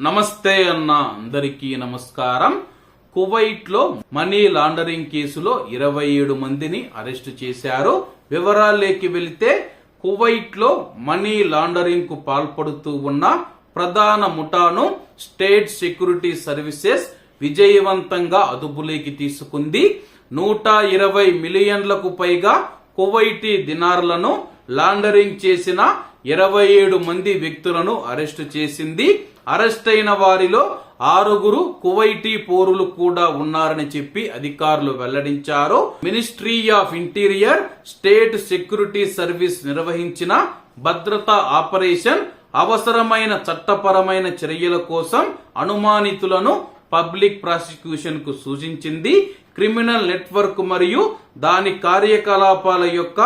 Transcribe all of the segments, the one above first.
నమస్తే అన్న అందరికీ నమస్కారం. కువైట్లో మనీ లాండరింగ్ కేసులో ఇరవై ఏడు మందిని అరెస్టు చేశారు. వివరాల్లోకి వెళితే కువైట్లో మనీ లాండరింగ్కు పాల్పడుతూ ఉన్న ప్రధాన ముఠాను స్టేట్ సెక్యూరిటీ సర్వీసెస్ విజయవంతంగా అదుపులోకి తీసుకుంది. నూట ఇరవై మిలియన్లకు పైగా కువైటీ దినార్లను లాండరింగ్ చేసిన ఇరవై ఏడు మంది వ్యక్తులను అరెస్టు చేసింది. అరెస్ట్ అయిన వారిలో ఆరుగురు కువైటీ పౌరులు కూడా ఉన్నారని చెప్పి అధికారులు వెల్లడించారు. Ministry of interior state security service నిర్వహించిన భద్రతా ఆపరేషన్ అవసరమైన చట్టపరమైన చర్యల కోసం అనుమానితులను పబ్లిక్ ప్రాసిక్యూషన్కు సూచించింది. క్రిమినల్ నెట్వర్క్ మరియు దాని కార్యకలాపాల యొక్క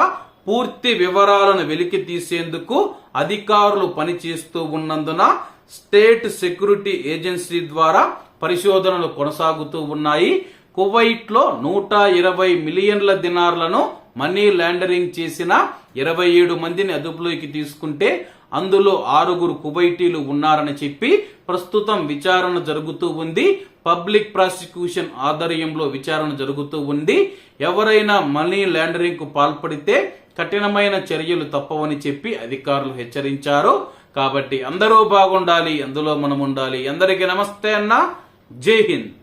పూర్తి వివరాలను వెలికి తీసేందుకు అధికారులు పనిచేస్తూ ఉన్నందున స్టేట్ సెక్యూరిటీ ఏజెన్సీ ద్వారా పరిశోధనలు కొనసాగుతూ ఉన్నాయి. కువైట్లో నూట ఇరవై మిలియన్ల దినార్లను మనీ లాండరింగ్ చేసిన ఇరవై ఏడు మందిని అదుపులోకి తీసుకుంటే అందులో ఆరుగురు కువైటీలు ఉన్నారని చెప్పి ప్రస్తుతం విచారణ జరుగుతూ ఉంది. పబ్లిక్ ప్రాసిక్యూషన్ ఆధ్వర్యంలో విచారణ జరుగుతూ ఉంది. ఎవరైనా మనీ లాండరింగ్కు పాల్పడితే కఠినమైన చర్యలు తప్పవని చెప్పి అధికారులు హెచ్చరించారు. కాబట్టి అందరూ బాగుండాలి అందులో మనం ఉండాలి అందరికీ నమస్తే అన్న. జై హింద్.